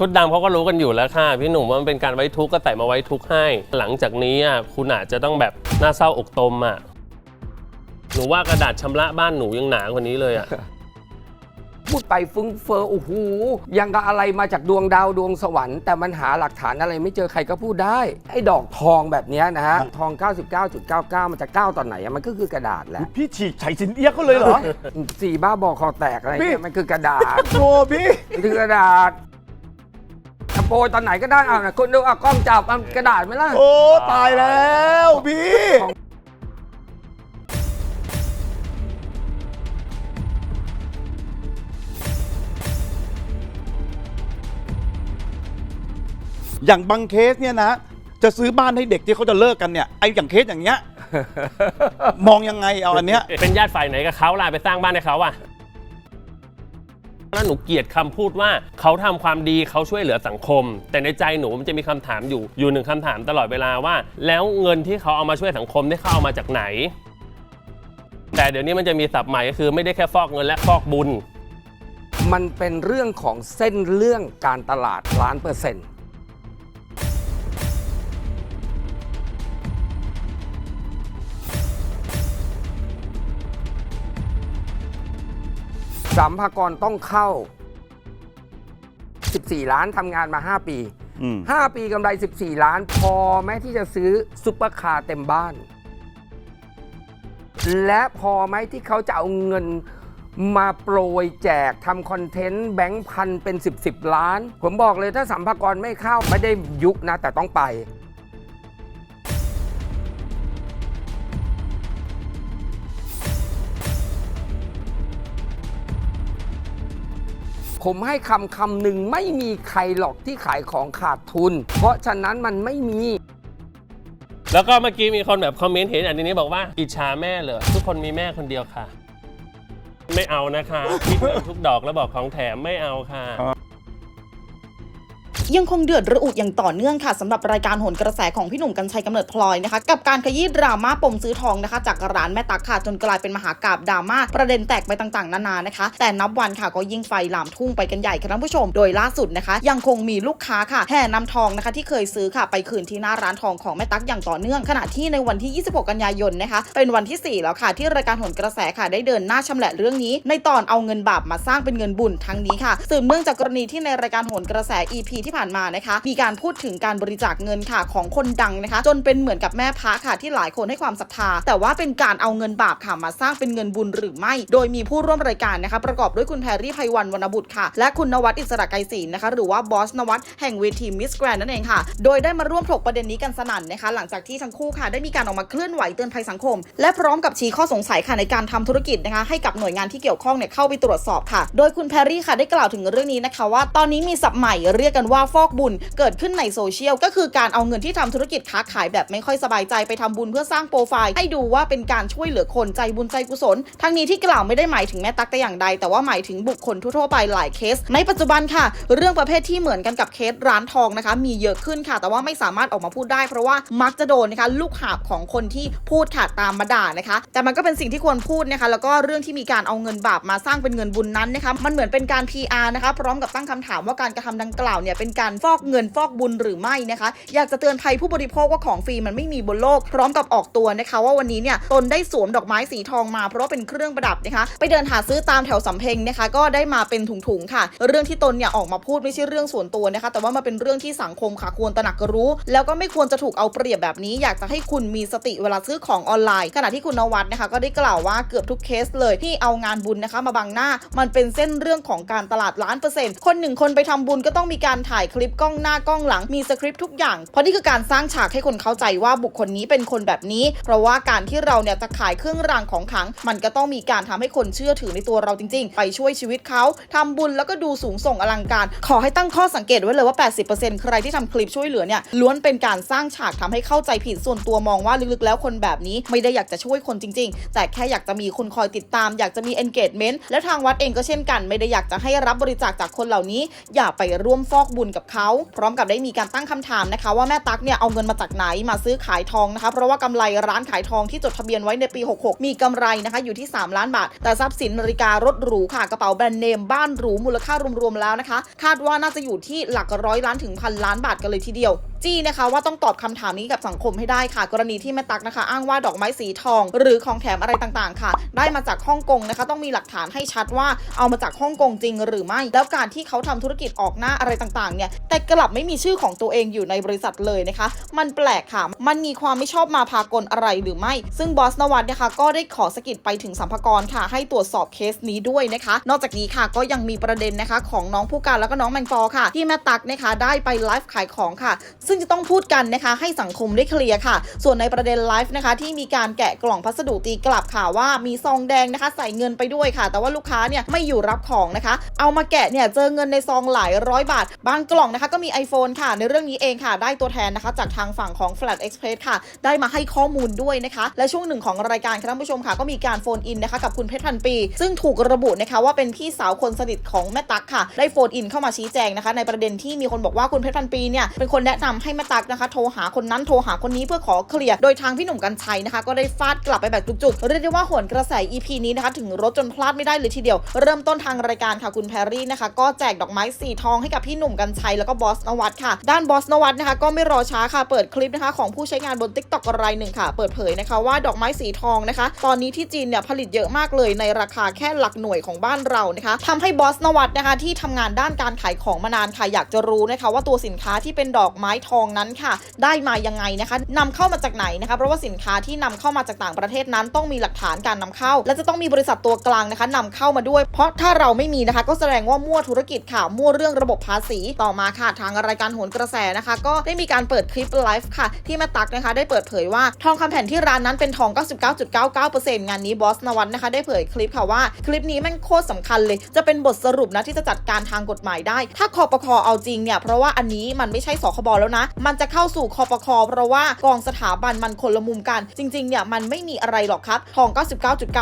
ชุดดำเขาก็รู้กันอยู่แล้วค่ะ พี่หนุ่มว่ามันเป็นการไว้ทุกข์ก็ใส่มาไว้ทุกข์ให้ หลังจากนี้อะคุณอาจจะต้องแบบหน้าเศร้าอกตมอะหนูว่ากระดาษชำระบ้านหนูยังหนากว่านี้เลยอะ พูดไปฟุ้งเฟอ้อโอ้โหยังกับอะไรมาจากดวงดาวดวงสวรรค์ แต่มันหาหลักฐานอะไรไม่เจอใครก็พูดได้ ไอ้ดอกทองแบบเนี้ยนะฮะ ทอง 99.99 มันจะก้าวตอนไหนอะมันก็คือกระดาษแหละพี่ฉีกไฉสินเอียกเขาเลยเหรอ สีบ้าบอคอแตกอะไรพี่เนี่ยมันคือกระดาษ โอ้พี่ มันคือกระดาษ จะโปรยตอนไหนก็ได้เอานะคุณดูเอากล้องจับเอากระดาษไหมล่ะ โอ้ตายแล้วพี่ อย่างบางเคสเนี่ยนะ จะซื้อบ้านให้เด็กที่เขาจะเลิกกันเนี่ยไอ้อย่างเคสอย่างเงี้ย มองยังไงเอาอันเนี้ย เป็นญาติฝ่ายไหนกับเขาล่ะไปสร้างบ้านให้เขาอะ แล้วหนูเกลียดคำพูดว่าเขาทำความดีเขาช่วยเหลือสังคม แต่ในใจหนูมันจะมีคำถามอยู่อยู่หนึ่งคำถามตลอดเวลาว่า แล้วเงินที่เขาเอามาช่วยสังคมได้เขาเอามาจากไหน แต่เดี๋ยวนี้มันจะมีศัพท์ใหม่ก็คือไม่ได้แค่ฟอกเงินและฟอกบุญ มันเป็นเรื่องของเส้นเรื่องการตลาดล้านเปอร์เซ็นต์ สัมภากรต้องเข้า 14 ล้านทำงานมา 5 ปี อืม5 ปีกำไร 14 ล้าน พอไหมที่จะซื้อซุปเปอร์คาร์เต็มบ้าน และพอไหมที่เขาจะเอาเงินมาโปรยแจกทำคอนเทนต์แบงค์พันเป็น 10 10ล้าน ผมบอกเลยถ้าสัมภากรไม่เข้า ไม่ได้ยุคนะ แต่ต้องไป ผมให้คำคำหนึ่งไม่มีใครหรอกที่ขายของขาดทุน เพราะฉะนั้นมันไม่มี แล้วก็เมื่อกี้มีคนแบบคอมเมนต์เห็นอันนี้บอกว่าอิจฉาแม่เหรอทุกคนมีแม่คนเดียวค่ะ ไม่เอานะคะคิดเงินทุกดอกแล้วบอกของแถมไม่เอาค่ะ ยังคงเดือดระอุอย่างต่อเนื่องค่ะสำหรับรายการโหนกระแสของพี่หนุ่มกัญชัยกำเนิดพลอยนะคะ กับการขยี้ดราม่าปมซื้อทองนะคะ จากร้านแม่ตักค่ะจนกลายเป็นมหากราบดราม่าประเด็นแตกไปต่างๆ นานานะคะ แต่นับวันค่ะก็ยิ่งไฟลามทุ่งไปกันใหญ่ค่ะท่านผู้ชม โดยล่าสุดนะคะ ยังคงมีลูกค้าค่ะแห่นำทองนะคะ ที่เคยซื้อค่ะไปคืนที่หน้าร้านทองของแม่ตักอย่างต่อเนื่องขณะที่ในวันที่ 26 กันยายนนะคะ เป็นวันที่สี่แล้วค่ะ ที่รายการโหนกระแสค่ะได้เดินหน้าชำแหละเรื่องนี้ ในตอนเอาเงินบาปมาสร้างเป็นเงินบุญทั้งนี้ค่ะสืบเนื่องจากกรณีที่ในรายการโหนกระแส EP ที่ผ่านมานะคะ มีการพูดถึงการบริจาคเงินค่ะของคนดังนะคะ จนเป็นเหมือนกับแม่พระค่ะที่หลายคนให้ความศรัทธา แต่ว่าเป็นการเอาเงินบาปค่ะมาสร้างเป็นเงินบุญหรือไม่ โดยมีผู้ร่วมรายการนะคะ ประกอบด้วยคุณแพรรี่ไพวันวรรณบุตรค่ะ และคุณนวัดอิสระไกรศรีนะคะ หรือว่าบอสนวัดแห่งเวทีมิสแกรนนั่นเองค่ะ โดยได้มาร่วมถกประเด็นนี้กันสนั่นนะคะ หลังจากที่ทั้งคู่ค่ะได้มีการออกมาเคลื่อนไหวเตือนภัยสังคม และพร้อมกับชี้ข้อสงสัยค่ะในการทำธุรกิจนะคะ ให้กับหน่วยงานที่เกี่ยวข้องเนี่ยเข้าไปตรวจสอบค่ะ โดยคุณแพรรี่ค่ะได้กล่าวถึงเรื่องนี้นะคะ ว่าตอนนี้มีศัพท์ใหม่เรียกกันว่าฟอกบุญเกิดขึ้นในโซเชียลก็คือการเอาเงินที่ทำธุรกิจค้าขายแบบไม่ค่อยสบายใจไปทำบุญเพื่อสร้างโปรไฟล์ ให้ดูว่าเป็นการช่วยเหลือคนใจบุญใจกุศล ทั้งนี้ที่กล่าวไม่ได้หมายถึงแม่ตั๊กแต่อย่างใด แต่ว่าหมายถึงบุคคลทั่วๆไปหลายเคส ในปัจจุบันค่ะ เรื่องประเภทที่เหมือนกันกับเคสร้านทองนะคะ มีเยอะขึ้นค่ะ แต่ว่าไม่สามารถออกมาพูดได้ เพราะว่ามักจะโดนนะคะลูกหาบของคนที่พูดค่ะตามมาด่านะคะ แต่มันก็เป็นสิ่งที่ควรพูดนะคะ แล้วก็เรื่องที่มีการเอาเงินบาปมาสร้างเป็นเงินบุญนั้นนะคะมันเหมือนเป็นการ PR นะคะพร้อมกับตั้งคำถามว่าการกระทำดังกล่าวเนี่ยเป็นการฟอกเงินฟอกบุญหรือไม่นะคะ อยากจะเตือนภัยผู้บริโภคว่าของฟรีมันไม่มีบนโลก พร้อมกับออกตัวนะคะ ว่าวันนี้เนี่ยตนได้สวมดอกไม้สีทองมาเพราะว่าเป็นเครื่องประดับนะคะ ไปเดินหาซื้อตามแถวสำเพ็งนะคะ ก็ได้มาเป็นถุงๆค่ะ เรื่องที่ตนเนี่ยออกมาพูดไม่ใช่เรื่องส่วนตัวนะคะ แต่ว่ามันเป็นเรื่องที่สังคมค่ะควรตระหนักรู้ แล้วก็ไม่ควรจะถูกเอาเปรียบแบบนี้ อยากจะให้คุณมีสติเวลาซื้อของออนไลน์ขณะที่คุณนวัดนะคะก็ได้กล่าวว่าเกือบทุกเคสเลยที่เอางานบุญนะคะ มาบังหน้า มันเป็นเส้นเรื่องของการตลาดล้านเปอร์เซ็นต์คนหนึ่งคนไปทำบุญก็ต้องมีการถ่ายคลิปกล้องหน้ากล้องหลังมีสคริปต์ทุกอย่าง เพราะนี่คือการสร้างฉากให้คนเข้าใจว่าบุคคลนี้เป็นคนแบบนี้ เพราะว่าการที่เราเนี่ยจะขายเครื่องรางของขลัง มันก็ต้องมีการทำให้คนเชื่อถือในตัวเราจริง ๆ ไปช่วยชีวิตเขาทำบุญแล้วก็ดูสูงส่งอลังการ ขอให้ตั้งข้อสังเกตไว้เลยว่า 80%ใครที่ทำคลิปช่วยเหลือเนี่ยล้วนเป็นการสร้างฉากทำให้เข้าใจผิดส่วนตัวมองว่าลึกๆ แล้วคนแบบนี้ไม่ได้อยากจะช่วยคนจริง ๆ แต่แค่อยากจะมีคนคอยติดตาม อยากจะมี engagement และทางวัดเองก็เช่นกัน ไม่ได้อยากจะให้รับบริจาคจากคนเหล่านี้ อย่าไปร่วมฟอกบุญกับเขาพร้อมกับได้มีการตั้งคำถามนะคะ ว่าแม่ตั๊กเนี่ยเอาเงินมาจากไหนมาซื้อขายทองนะคะเพราะว่ากำไรร้านขายทองที่จดทะเบียนไว้ในปี 66 มีกำไรนะคะอยู่ที่ 3 ล้านบาท แต่ทรัพย์สินนาฬิการถหรูค่ะกระเป๋าแบรนด์เนมบ้านหรูมูลค่ารวมๆแล้วนะคะ คาดว่าน่าจะอยู่ที่หลักร้อยล้านถึงพันล้านบาทกันเลยทีเดียว จี้นะคะว่าต้องตอบคำถามนี้กับสังคมให้ได้ค่ะ กรณีที่แม่ตักนะคะ อ้างว่าดอกไม้สีทอง หรือของแถมอะไรต่างๆ ค่ะ ได้มาจากฮ่องกงนะคะ ต้องมีหลักฐานให้ชัดว่าเอามาจากฮ่องกงจริงหรือไม่ แล้วการที่เขาทำธุรกิจออกหน้าอะไรต่างๆเนี่ยแต่กลับไม่มีชื่อของตัวเองอยู่ในบริษัทเลยนะคะ มันแปลกค่ะ มันมีความไม่ชอบมาพากลอะไรหรือไม่ ซึ่งบอสนวัตนะคะก็ได้ขอสกิดไปถึงสัมภากรค่ะ ให้ตรวจสอบเคสนี้ด้วยนะคะ นอกจากนี้ค่ะก็ยังมีประเด็นนะคะ ของน้องผู้การแล้วก็น้องแมงปอค่ะ ที่แม่ตักนะคะได้ไปไลฟ์ขายของค่ะซึ่งจะต้องพูดกันนะคะ ให้สังคมได้เคลียร์ค่ะ ส่วนในประเด็นไลฟ์นะคะ ที่มีการแกะกล่องพัสดุตีกลับค่ะว่ามีซองแดงนะคะ ใส่เงินไปด้วยค่ะ แต่ว่าลูกค้าเนี่ยไม่อยู่รับของนะคะ เอามาแกะเนี่ยเจอเงินในซองหลายร้อยบาท บางกล่องนะคะ ก็มี iPhone ค่ะ ในเรื่องนี้เองค่ะ ได้ตัวแทนนะคะ จากทางฝั่งของ Flat Express ค่ะ ได้มาให้ข้อมูลด้วยนะคะ และช่วงหนึ่งของรายการค่ะท่านผู้ชมค่ะก็มีการโฟนอินนะคะกับคุณเพชรพันปี ซึ่งถูกระบุนะคะว่าเป็นพี่สาวคนสนิทของแม่ตั๊กค่ะ ได้โฟนอินเข้ามาชี้แจงนะคะ ในประเด็นที่มีคนบอกว่าคุณเพชรพันปีเนี่ยเป็นคนแนะนำให้แม่ตักนะคะ โทรหาคนนั้นโทรหาคนนี้เพื่อขอเคลียร์โดยทางพี่หนุ่มกัญชัยนะคะ ก็ได้ฟาดกลับไปแบบจุกๆเรียกได้ว่าโหนกระแส EP นี้นะคะ ถึงรถจนพลาดไม่ได้เลยทีเดียว เริ่มต้นทางรายการค่ะคุณแพรรี่นะคะ ก็แจกดอกไม้สีทองให้กับพี่หนุ่มกัญชัยแล้วก็บอสนวัตค่ะ ด้านบอสนวัตนะคะ ก็ไม่รอช้าค่ะเปิดคลิปนะคะ ของผู้ใช้งานบน t ิ k t o k รายหนึ่งค่ะ เปิดเผยนะคะว่าดอกไม้สีทองนะคะ ตอนนี้ที่จีนเนี่ยผลิตเยอะมากเลยในราคาแค่หลักหน่วยของบ้านเรานะคะทำให้บอสนวัตนะคะที่ทำงานด้านการขายของมานานค่ะอยากจะรู้นะคะ ว่าตัวสินค้าที่เป็นดอกไม้ทองนั้นค่ะ ได้มายังไงนะคะนำเข้ามาจากไหนนะคะเพราะว่าสินค้าที่นำเข้ามาจากต่างประเทศนั้นต้องมีหลักฐานการนำเข้า และจะต้องมีบริษัทตัวกลางนะคะนำเข้ามาด้วย เพราะถ้าเราไม่มีนะคะ ก็แสดงว่ามั่วธุรกิจค่ะมั่วเรื่องระบบภาษีต่อมาค่ะ ทางรายการโหนกระแสนะคะ ก็ได้มีการเปิดคลิปไลฟ์ค่ะ ที่แม่ตักนะคะ ได้เปิดเผยว่าทองคำแผ่นที่ร้านนั้นเป็นทอง 99.99%งานนี้บอสนวัตนะคะได้เผยคลิปค่ะว่าคลิปนี้ม่งโคตรสำคัญเลย จะเป็นบทสรุปนะที่จะจัดการทางกฎหมายได้ ถ้าคอปคอเอาจริงเนี่ยเพราะว่าอันนี้มันไม่ใช่สคบแล้วนะมันจะเข้าสู่คอปคอเพราะว่ากองสถาบันมันคนละมุมกัน จริงๆเนี่ยมันไม่มีอะไรหรอกครับ ทอง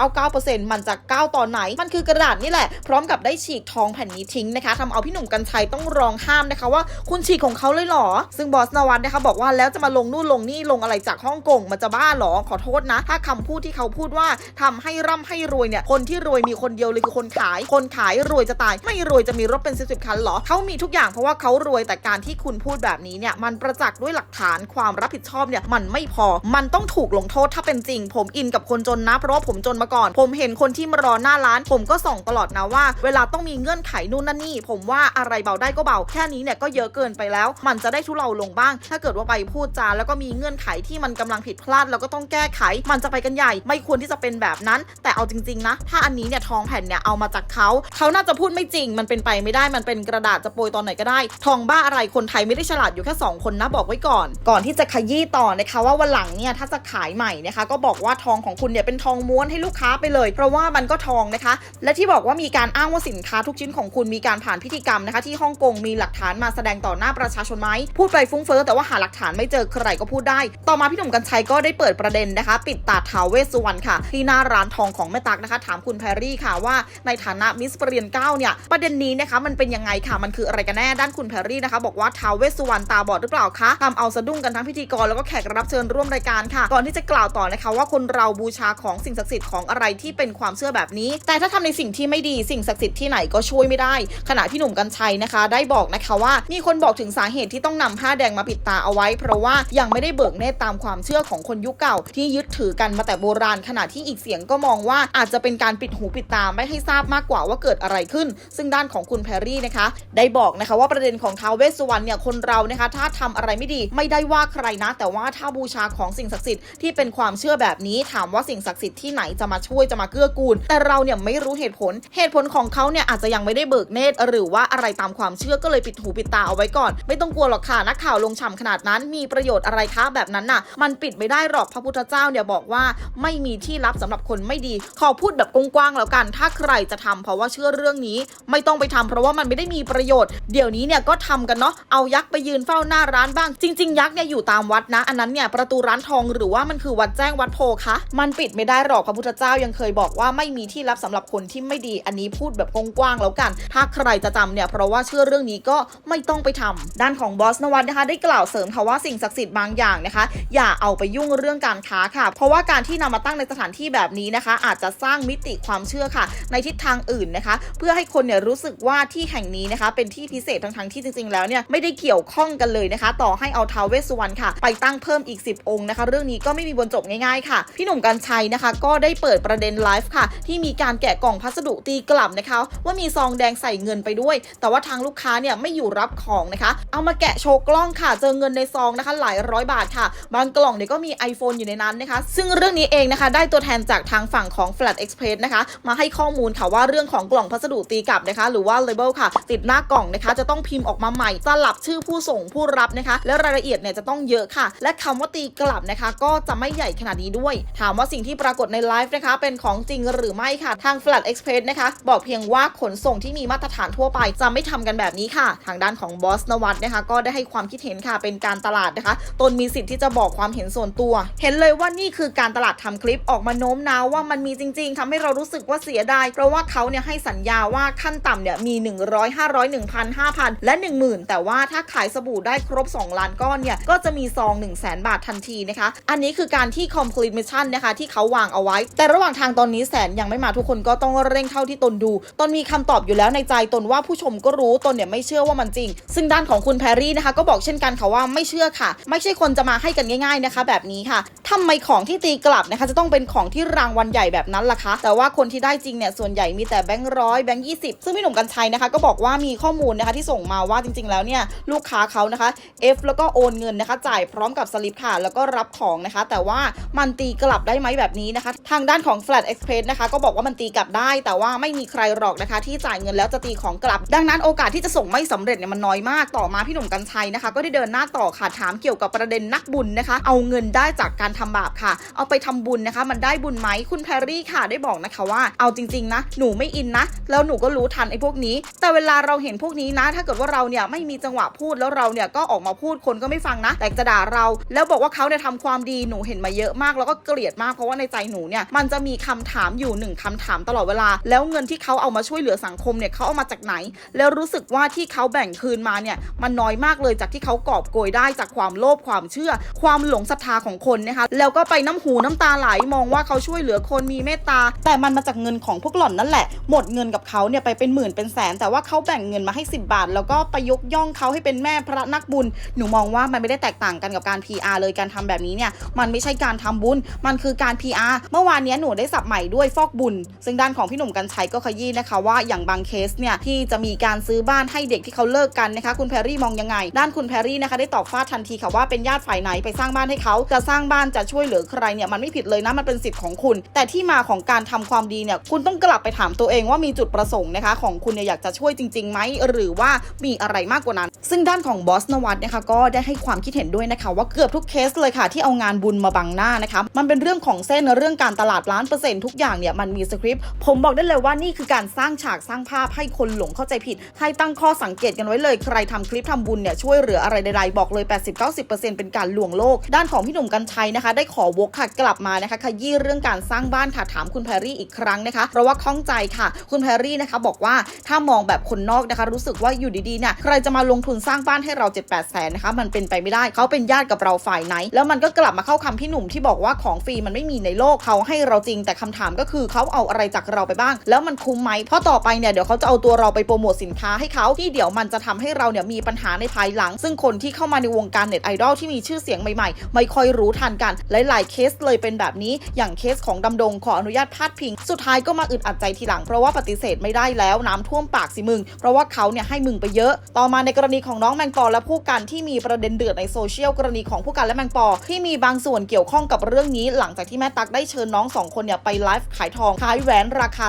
99.99%มันจะก้าวตอนไหน มันคือกระดาษนี่แหละ พร้อมกับได้ฉีกทองแผ่นนี้ทิ้งนะคะทำเอาพี่หนุ่มกัญชัยต้องร้องห้ามนะคะว่าคุณฉีกของเขาเลยหรอ ซึ่งบอสนวัตนะคะบอกว่าแล้วจะมาลงนู่นลงนี่ลงอะไรจากฮ่องกงมันจะบ้าหรอขอโทษนะ ถ้าคำพูดที่เขาพูดว่าทำให้ร่ำให้รวยเนี่ยคนที่รวยมีคนเดียวเลยคือคนขาย คนขายรวยจะตาย ไม่รวยจะมีรถเป็นสิบสิบคันหรอเขามีทุกอย่างเพราะว่าเขารวยแต่การที่คุณพูดแบบนี้เนี่ยมันประจักษ์ด้วยหลักฐานความรับผิดชอบเนี่ยมันไม่พอ มันต้องถูกลงโทษถ้าเป็นจริง ผมอินกับคนจนนะเพราะว่าผมจนมาก่อน ผมเห็นคนที่มารอหน้าร้าน ผมก็ส่องตลอดนะว่า เวลาต้องมีเงื่อนไขนู่นนั่นนี่ ผมว่าอะไรเบาได้ก็เบา แค่นี้เนี่ยก็เยอะเกินไปแล้ว มันจะได้ทุเลาลงบ้าง ถ้าเกิดว่าไปพูดจาแล้วก็มีเงื่อนไขที่มันกำลังผิดพลาดแล้วก็ต้องแก้ไข มันจะไปกันใหญ่ ไม่ควรที่จะเป็นแบบนั้น แต่เอาจริง ๆ นะ ถ้าอันนี้เนี่ยทองแผ่นเนี่ยเอามาจากเขาเขาน่าจะพูดไม่จริง มันเป็นไปไม่ได้มันเป็นกระดาษจะโปรยตอนไหนก็ได้ ทองบ้าอะไรคนไทยไม่ได้ฉลาดอยู่แค่สองคนนะบอกไว้ก่อน ก่อนที่จะขยี้ต่อนะคะว่าวันหลังเนี่ยถ้าจะขายใหม่นะคะ ก็บอกว่าทองของคุณเนี่ยเป็นทองม้วนให้ลูกค้าไปเลย เพราะว่ามันก็ทองนะคะ และที่บอกว่ามีการอ้างว่าสินค้าทุกชิ้นของคุณมีการผ่านพิธีกรรมนะคะ ที่ฮ่องกงมีหลักฐานมาแสดงต่อหน้าประชาชนไหมพูดไปฟุ้งเฟ้อแต่ว่าหาหลักฐานไม่เจอใครก็พูดได้ ต่อมาพี่หนุ่มกัญชัยก็ได้เปิดประเด็นนะคะ ปิดตาท้าวเวสสุวรรณค่ะ ที่หน้าร้านทองของแม่ตักนะคะ ถามคุณแพรรี่ค่ะว่าในฐานะมิสเปรียนเก้าเนี่ยประเด็นนี้นะคะมันเป็นยังไงค่ะมันคืออะไรกันแน่ด้านคุณแพรรี่นะคะ บอกว่าท้าวเวสสุวรรณตาบอดหรือเปล่าคะทำเอาสะดุ้งกันทั้งพิธีกรแล้วก็แขกรับเชิญร่วมรายการค่ะ ก่อนที่จะกล่าวต่อนะคะว่าคนเราบูชาของสิ่งศักดิ์สิทธิ์ของอะไรที่เป็นความเชื่อแบบนี้ แต่ถ้าทำในสิ่งที่ไม่ดีสิ่งศักดิ์สิทธิ์ที่ไหนก็ช่วยไม่ได้ ขณะที่หนุ่มกัญชัยนะคะ ได้บอกนะคะว่ามีคนบอกถึงสาเหตุที่ต้องนำผ้าแดงมาปิดตาเอาไว้ เพราะว่ายังไม่ได้เบิกเนตรตามความเชื่อของคนยุคเก่า ที่ยึดถือกันมาแต่โบราณ ขณะที่อีกเสียงก็มองว่าอาจจะเป็นการปิดหูปิดตาไม่ให้ทราบมากกว่าว่าเกิดอะไรขึ้น ซึ่งด้านของคุณแพรรี่นะคะ ได้บอกนะคะว่าประเด็นของท้าวเวสสุวรรณเนี่ยคนเรานะคะถ้าทำอะไรไม่ดี ไม่ได้ว่าใครนะ แต่ว่าถ้าบูชาของสิ่งศักดิ์สิทธิ์ที่เป็นความเชื่อแบบนี้ถามว่าสิ่งศักดิ์สิทธิ์ที่ไหนจะมาช่วยจะมาเกื้อกูล แต่เราเนี่ยไม่รู้เหตุผล เหตุผลของเขาเนี่ยอาจจะยังไม่ได้เบิกเนตรหรือว่าอะไรตามความเชื่อก็เลยปิดหูปิดตาเอาไว้ก่อน ไม่ต้องกลัวหรอกค่ะนักข่าวลงฉ่ำขนาดนั้น มีประโยชน์อะไรคะแบบนั้นน่ะ มันปิดไม่ได้หรอกพระพุทธเจ้าเนี่ยบอกว่าไม่มีที่ลับสำหรับคนไม่ดีขอพูดแบบกว้างๆแล้วกัน ถ้าใครจะทำเพราะว่าเชื่อเรื่องนี้ ไม่ต้องไปทำเพราะว่ามันไม่ได้มีประโยชน์ เดี๋ยวนี้เนี่ยก็ทำกันเนาะเอายักษ์ไปยืนเฝ้าหน้าร้านบ้าง จริง ๆ ยักษ์เนี่ยอยู่ตามวัดนะ อันนั้นเนี่ยประตูร้านทองหรือว่ามันคือวัดแจ้งวัดโพคะมันปิดไม่ได้หรอกพระพุทธเจ้ายังเคยบอกว่าไม่มีที่ลับสำหรับคนที่ไม่ดีอันนี้พูดแบบกว้างๆแล้วกัน ถ้าใครจะจำเนี่ยเพราะว่าเชื่อเรื่องนี้ก็ไม่ต้องไปทำด้านของบอสนวัตนะคะ ได้กล่าวเสริมค่ะว่าสิ่งศักดิ์สิทธิ์บางอย่างนะคะ อย่าเอาไปยุ่งเรื่องการค้าค่ะ เพราะว่าการที่นำมาตั้งในสถานที่แบบนี้นะคะ อาจจะสร้างมิติความเชื่อค่ะ ในทิศทางอื่นนะคะ เพื่อให้คนเนี่ยรู้สึกว่าที่แห่งนี้นะคะ เป็นที่พิเศษทั้งๆที่จริงๆแล้วเนี่ยไม่ได้เกี่ยวข้องกันเลยนะคะ ต่อให้เอาท้าวเวสสุวรรณค่ะ ไปตั้งเพิ่มอีก 10 องค์นะคะ เรื่องนี้ก็ไม่มีบนจบง่ายๆค่ะ พี่หนุ่มกัญชัยนะคะ ก็ได้เปิดประเด็นไลฟ์ค่ะ ที่มีการแกะกล่องพัสดุตีกลับนะคะ ว่ามีซองแดงใส่เงินไปด้วย แต่ว่าทางลูกค้าเนี่ยไม่อยู่รับของนะคะ เอามาแกะโชว์กล้องค่ะ เจอเงินในซองนะคะ หลายร้อยบาทค่ะ บางกล่องเนี่ยก็มี iPhone อยู่ในนั้นนะคะ ซึ่งเรื่องนี้เองนะคะ ได้ตัวแทนจากทางฝั่งของ Flat Express นะคะ มาให้ข้อมูลค่ะว่าเรื่องของกล่องพัสดุตีกลับนะคะ หรือว่า label ค่ะ ติดหน้ากล่องนะคะ จะต้องพิมพ์ออกมาใหม่สลับชื่อผู้ส่งผู้รับนะคะ และรายละเอียดเนี่ยจะต้องเยอะค่ะ และคำว่าตีกลับนะคะ ก็จะไม่ใหญ่ขนาดนี้ด้วย ถามว่าสิ่งที่ปรากฏในไลฟ์นะคะ เป็นของจริงหรือไม่ค่ะ ทาง Flat Express นะคะ บอกเพียงว่าขนส่งที่มีมาตรฐานทั่วไป จะไม่ทำกันแบบนี้ค่ะ ทางด้านของบอสนวัตนะคะ ก็ได้ให้ความคิดเห็นค่ะเป็นการตลาดนะคะ ตนมีสิทธิ์ที่จะบอกความเห็นส่วนตัว เห็นเลยว่านี่คือการตลาดทำคลิปออกมาโน้มน้าวว่ามันมีจริง ๆทำให้เรารู้สึกว่าเสียดายเพราะว่าเขาเนี่ยให้สัญญาว่าขั้นต่ำเนี่ยมี 100 500 1,000 5,000 และ 10,000 แต่ว่าถ้าขายสบู่ได้ครบ 2 ล้านก้อนเนี่ย ก็จะมีซอง 1 0 0 0 0แบาททันทีนะคะ อันนี้คือการที่ complete mission นะคะ ที่เขาวางเอาไว้ แต่ระหว่างทางตอนนี้แสนยังไม่มาทุกคนก็ต้องเร่งเท่าที่ตนดู ตนมีคำตอบอยู่แล้วในใจตนว่าผู้ชมก็รู้ตนเนี่ยไม่เชื่อว่ามันจริง ซึ่งด้านของคุณแพรรี่นะคะ ก็บอกเช่นกันค่ะว่าไม่เชื่อค่ะ ไม่ใช่คนจะมาให้กันง่าย ๆนะคะ แบบนี้ค่ะทำไมของที่ตีกลับนะคะจะต้องเป็นของที่รางวัลใหญ่แบบนั้นล่ะคะ แต่ว่าคนที่ได้จริงเนี่ยส่วนใหญ่มีแต่แบงค์ร้อยแบงค์ยี่สิบซึ่งพี่หนุ่มกัญชัยนะคะก็บอกว่ามีข้อมูลนะคะที่ส่งมาว่าจริง ๆ แล้วเนี่ยลูกค้าเขานะคะ F แล้วก็โอนเงินนะคะ จ่ายพร้อมกับสลิปค่ะ แล้วก็รับของนะคะ แต่ว่ามันตีกลับได้ไหมแบบนี้นะคะ ทางด้านของ Flat Express นะคะ ก็บอกว่ามันตีกลับได้ แต่ว่าไม่มีใครหรอกนะคะ ที่จ่ายเงินแล้วจะตีของกลับ ดังนั้นโอกาสที่จะส่งไม่สำเร็จเนี่ยมันน้อยมากต่อมาพี่หนุ่มกัญชัยนะคะ ก็ได้เดินหน้าต่อค่ะถามเกี่ยวกับประเด็นนักบุญนะคะ เอาเงินได้จากการทำบาปค่ะ เอาไปทำบุญนะคะ มันได้บุญไหมคุณแพรรี่ค่ะได้บอกนะคะว่าเอาจริงๆนะหนูไม่อินนะ แล้วหนูก็รู้ทันไอ้พวกนี้ แต่เวลาเราเห็นพวกนี้นะ ถ้าเกิดว่าเราเนี่ยไม่มีจังหวะพูดแล้วเราเนี่ยก็ออกมาพูดคนก็ไม่ฟังนะ แต่จะด่าเรา แล้วบอกว่าเขาเนี่ยทำความดีหนูเห็นมาเยอะมากแล้วก็เกลียดมากเพราะว่าในใจหนูเนี่ยมันจะมีคำถามอยู่หนึ่งคำถามตลอดเวลา แล้วเงินที่เขาเอามาช่วยเหลือสังคมเนี่ยเขาเอามาจากไหน แล้วรู้สึกว่าที่เขาแบ่งคืนมาเนี่ยมันน้อยมากเลยจากที่เขากอบโกยได้จากความโลภความเชื่อ ความหลงศรัทธาของคนนะคะแล้วก็ไปน้ำหูน้ำตาไหลมองว่าเขาช่วยเหลือคนมีเมตตา แต่มันมาจากเงินของพวกหล่อนนั่นแหละ หมดเงินกับเขาเนี่ยไปเป็นหมื่นเป็นแสน แต่ว่าเขาแบ่งเงินมาให้ 10 บาท แล้วก็ไปยกย่องเขาให้เป็นแม่พระนักบุญ หนูมองว่ามันไม่ได้แตกต่างกันกับการ PR เลยการทำแบบนี้เนี่ย มันไม่ใช่การทำบุญ มันคือการ PR เมื่อวานนี้หนูได้สับใหม่ด้วยฟอกบุญ ซึ่งด้านของพี่หนุ่มกัญชัยก็ขยี้นะคะว่าอย่างบางเคสเนี่ยที่จะมีการซื้อบ้านให้เด็กที่เขาเลิกกันนะคะ คุณแพรรี่มองยังไง ด้านคุณแพรรี่นะคะได้ตอบฟาดทันทีค่ะว่าเป็นญาติฝ่ายไหนไปสร้างบ้านให้เขาจะสร้างบ้านจะช่วยเหลือใครเนี่ยมันไม่ผิดเลยนะมันเป็นสิทธิ์ของคุณ แต่ที่มาของการทำความดีเนี่ยคุณต้องกลับไปถามตัวเองว่ามีจุดประสงค์นะคะ ของคุณเนี่ยอยากจะช่วยจริงๆไหมหรือว่ามีอะไรมากกว่านั้น ซึ่งด้านของบอสนวตนะคะก็ได้ให้ความคิดเห็นด้วยนะคะ ว่าเกือบทุกเคสเลยค่ะ ที่เอางานบุญมาบังหน้านะคะ มันเป็นเรื่องของเส้นเรื่องการตลาดล้านเปอร์เซ็นต์ทุกอย่างเนี่ยมันมีสคริปต์ผมบอกได้เลยว่านี่คือการสร้างฉากสร้างภาพให้คนหลงเข้าใจผิด ให้ตั้งข้อสังเกตกันไว้เลยใครทำคลิปทำบุญเนี่ยช่วยเหลืออะไรใดๆบอกเลย 80-90%เป็นการลวงโลก ด้านของพี่หนุ่มกัญชัยนะคะ ได้ขอวกค่ะกลับมานะคะขยี้เรื่องการสร้างบ้านค่ะถามคุณแพรรี่อีกครั้งนะคะเพราะว่าข้องใจค่ะ คุณแพรรี่นะคะ บอกว่าถ้ามองแบบคนนอกนะคะ รู้สึกว่าอยู่ดีๆเนี่ยใครจะมาลงทุนสร้างบ้านให้เรา7 8แสนนะคะมันเป็นไปไม่ได้เขาเป็นญาติกับเราฝ่ายไหน แล้วมันก็กลับมาเข้าคำพี่หนุ่มที่บอกว่าของฟรีมันไม่มีในโลกเขาให้เราจริง แต่คำถามก็คือเขาเอาอะไรจากเราไปบ้าง แล้วมันคุ้มไหมเพราะต่อไปเนี่ยเดี๋ยวเขาจะเอาตัวเราไปโปรโมทสินค้าให้เขาที่เดี๋ยวมันจะทำให้เราเนี่ยมีปัญหาในภายหลัง ซึ่งคนที่เข้ามาในวงการเน็ตไอดอลที่มีชื่อเสียงใหม่ๆ ไม่ค่อยรู้ทันกัน หลาย ๆ เคสเลยเป็นแบบนี้ อย่างเคสของดำดงขออนุญาตพาดพิง สุดท้ายก็มาอึดอัดใจทีหลังเพราะว่าปฏิเสธไม่ได้แล้วน้ำท่วมปากสิมึง เพราะว่าเขาเนี่ยให้มึงไปเยอะ ต่อมาในกรณีของน้องแมงปอและผู้กันที่มีประเด็นเดือดในโซเชียลกรณีของผู้กันและแมงปอ ที่มีบางส่วนเกี่ยวข้องกับเรื่องนี้ หลังจากที่แม่ตักได้เชิญน้องสองคนเนี่ยไปไลฟ์ขายทองขายแหวนราคา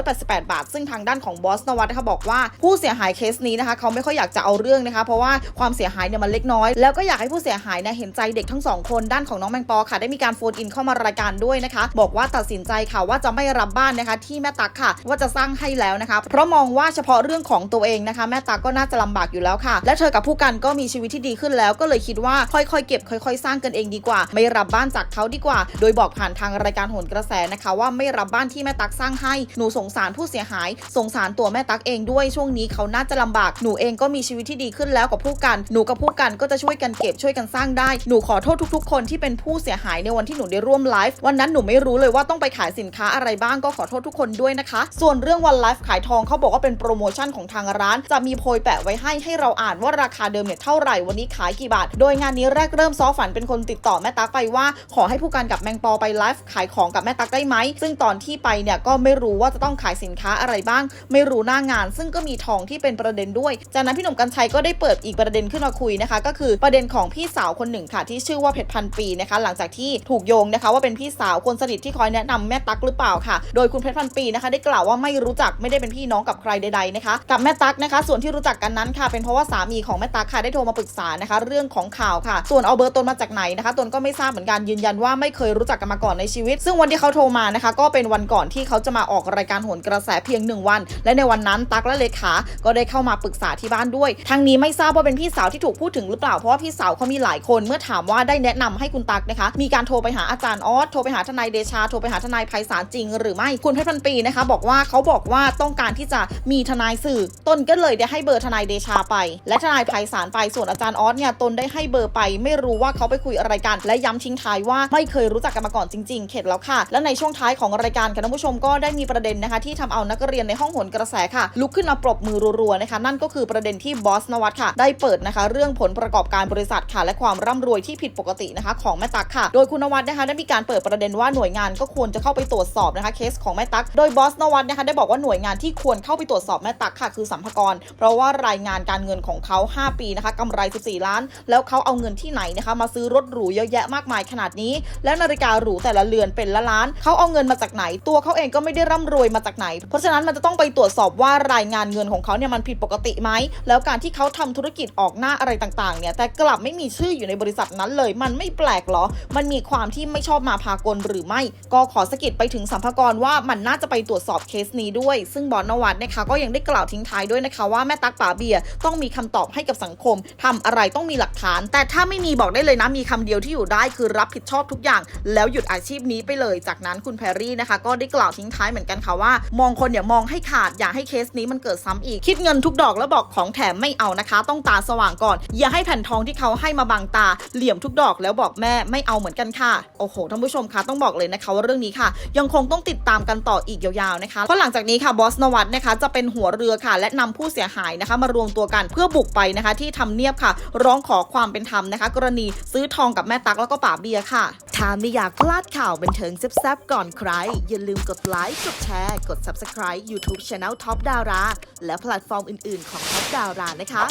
388 บาท ซึ่งทางด้านของบอสนวัตนะคะบอกว่าผู้เสียหายเคสนี้นะคะเขาไม่ค่อยอยากจะเอาเรื่องนะคะ เพราะว่าความเสียหายเนี่ยมันเล็กน้อย แล้วก็อยากให้ผู้เสียหายเนี่ยเห็นใจเด็กทั้งสองคนด้านของน้องแมงปอค่ะ ได้มีการโฟนอินเข้ามารายการด้วยนะคะ บอกว่าตัดสินใจค่ะว่าจะไม่รับบ้านนะคะ ที่แม่ตักค่ะ ว่าจะสร้างให้แล้วนะคะ เพราะมองว่าเฉพาะเรื่องของตัวเองนะคะ แม่ตักก็น่าจะลำบากอยู่แล้วค่ะ และเธอกับผู้กันก็ก็มีชีวิตที่ดีขึ้นแล้ว ก็เลยคิดว่าค่อยๆ เก็บค่อย ๆ สร้างกันเองดีกว่า ไม่รับบ้านจากเขาดีกว่า โดยบอกผ่านทางรายการโหนกระแสนะคะ ว่าไม่รับบ้านที่แม่ตั๊กสร้างให้หนูสงสารผู้เสียหาย สงสารตัวแม่ตั๊กเองด้วยช่วงนี้เขาน่าจะลำบากหนูเองก็มีชีวิตที่ดีขึ้นแล้วกับผู้กัน หนูกับผู้กันก็จะช่วยกันเก็บช่วยกันสร้างได้ หนูขอโทษทุก ๆ คนที่เป็นผู้เสียหายในวันที่หนูได้ร่วมไลฟ์วันนั้นหนูไม่รู้เลยว่าต้องไปขายสินค้าอะไรบ้างก็ขอโทษทุกคนด้วยนะคะ ส่วนเรื่องวันไลฟ์ขายทองเขาบอกว่าเป็นโปรโมชั่นของทางร้าน จะมีโพยแปะไว้ให้ให้เราอ่านว่าราคาเดิมเนี่ยเท่าไหร่วันนี้ขายกี่บาท โดยงานนี้แรกเริ่มซอฝันเป็นคนติดต่อแม่ตั๊กไปว่า ขอให้ผู้การกับแมงปอไปไลฟ์ขายของกับแม่ตั๊กได้ไหม ซึ่งตอนที่ไปเนี่ยก็ไม่รู้ว่าจะต้องขายสินค้าอะไรบ้าง ไม่รู้หน้างาน ซึ่งก็มีทองที่เป็นประเด็นด้วย จากนั้นพี่หนุ่มกัญชัยก็ได้เปิดอีกประเด็นขึ้นมาคุยนะคะ ก็คือประเด็นของพี่สาวคนหนึ่งค่ะ ที่ชื่อว่าเพชรพันปีนะคะ หลังจากที่ถูกโยงนะคะ ว่าเป็นพี่สาวคนสนิทที่คอยแนะนำแม่ตั๊กหรือเปล่าค่ะ โดยคุณเพชรพันปีนะคะ ได้กล่าวว่าไม่รู้จักไม่ได้เป็นพี่น้องกับใครใดๆนะคะ กับแม่ตั๊กนะคะ ส่วนที่รู้จักกันนั้นค่ะ เป็นเพราะว่าสามีของแม่ตั๊กค่ะได้โทรมาปรึกษานะคะ เรื่องของข่าวค่ะ ส่วนเอาเบอร์ตนมาจากไหนนะคะ ตนก็ไม่ทราบเหมือนกันยืนยันว่าไม่เคยรู้จักกันมาก่อนในชีวิต ซึ่งวันที่เขาโทรมานะคะ ก็เป็นวันก่อนที่เขาจะมาออกรายการโหนกระแสเพียงหนึ่งวัน และในวันนั้นตั๊กและเลขา ก็ได้เข้ามาปรึกษาที่บ้านด้วย ทั้งนี้ไม่ทราบว่าเป็นพี่สาวที่ถูกพูดถึงหรือเปล่าเพราะว่าพี่สาวเขามีหลายคน เมื่อถามว่าได้แนะนำให้คุณตั๊กนะคะ มีการโทรไปหาอาจารย์ออสโทรไปหาทนายเดชาโทรไปหาทนายไพศาลจริง หรือไม่คุณเพชรพันปีนะคะ บอกว่าเขาบอกว่าต้องการที่จะมีทนายสื่อตนก็เลยได้ให้เบอร์ทนายเดชาไป และทนายไพศาลไปส่วนอาจารย์ออสเนี่ยตนได้ให้เบอร์ไป ไม่รู้ว่าเขาไปคุยอะไรกันและย้ำทิ้งท้ายว่าไม่เคยรู้จักกันมาก่อนจริง ๆ เข็ดแล้วค่ะ และในช่วงท้ายของรายการค่ะท่านผู้ชมก็ได้มีประเด็นนะคะที่ทำเอานักเรียนในห้องหนกระแสค่ะ ลุกขึ้นมาปรบมือรัวๆนะคะนั่นก็คือประเด็นที่บอสนวัตค่ะ ได้เปิดนะคะ เรื่องผลประกอบการบริษัทค่ะ และความร่ำรวยที่ผิดปกตินะคะ ของแม่ตั๊กค่ะ โดยคุณนวัตนะคะได้มีการเปิดประเด็นว่าหน่วยงานก็ควรจะเข้าไปตรวจสอบนะคะเคสของแม่ตั๊กโดยบอสนวัตนะคะได้บอกว่าหน่วยงานที่ควรเข้าไปตรวจสอบแม่ตักค่ะ คือสัมภากรเพราะว่ารายงานการเงินของเขา 5 ปีนะคะกำไร 14 ล้าน แล้วเขาเอาเงินที่ไหนนะคะ มาซื้อรถหรูเยอะแยะมากมายขนาดนี้ แล้วนาฬิกาหรูแต่ละเรือนเป็นละล้านเขาเอาเงินมาจากไหน ตัวเขาเองก็ไม่ได้ร่ำรวยมาจากไหน เพราะฉะนั้นมันจะต้องไปตรวจสอบว่ารายงานเงินของเขาเนี่ยมันผิดปกติไหมแล้วการที่เขาทำธุรกิจออกหน้าอะไรต่างๆเนี่ยแต่กลับไม่มีชื่ออยู่ในบริษัทนั้นเลย มันไม่แปลกหรอ มันมีความที่ไม่ชอบมาพากลหรือไม่ ก็ขอสกิดไปถึงสัมภากรว่ามันน่าจะไปตรวจสอบเคสนี้ด้วย ซึ่งบอสนวัตนะคะก็ยังได้กล่าวทิ้งท้ายด้วยนะคะว่าแม่ตักป๋าเบียร์ต้องมีคำตอบให้กับสังคมทำอะไรต้องมีหลักฐาน แต่ถ้าไม่มีบอกได้เลยนะ มีคำเดียวที่อยู่ได้คือรับผิดชอบทุกอย่าง แล้วหยุดอาชีพนี้ไปเลย จากนั้นคุณแพรรี่นะคะ ก็ได้กล่าวทิ้งท้ายเหมือนกันค่ะว่า มองคนอย่ามองให้ขาดอย่าให้เคสนี้มันเกิดซ้ำอีก คิดเงินทุกดอกแล้วบอกของแถมไม่เอานะคะ ต้องตาสว่างก่อน อย่าให้แผ่นทองที่เขาให้มาบังตาเหลี่ยมทุกดอกแล้วบอกแม่ไม่เอาเหมือนกันค่ะโอ้โหท่านผู้ชมคะต้องบอกเลยนะคะว่าเรื่องนี้ค่ะ ยังคงต้องติดตามกันต่ออีกยาวๆนะคะเพราะหลังจากนี้ค่ะบอสนวัตนะคะจะเป็นหัวเรือค่ะ และนำผู้เสียหายนะคะ มารวมตัวกันเพื่อบุกไปนะคะที่ทำเนียบค่ะ ร้องขอความเป็นธรรมนะคะ กรณีซื้อทองกับแม่ตั๊กแล้วก็ป่าเบียค่ะ ถ้าไม่อยากพลาดข่าวบันเทิงแซ่บๆก่อนใคร อย่าลืมกดไลค์กดแชร์ กด Subscribe YouTube Channel Top Dara และแพลตฟอร์มอื่นๆของ Top Dara นะคะ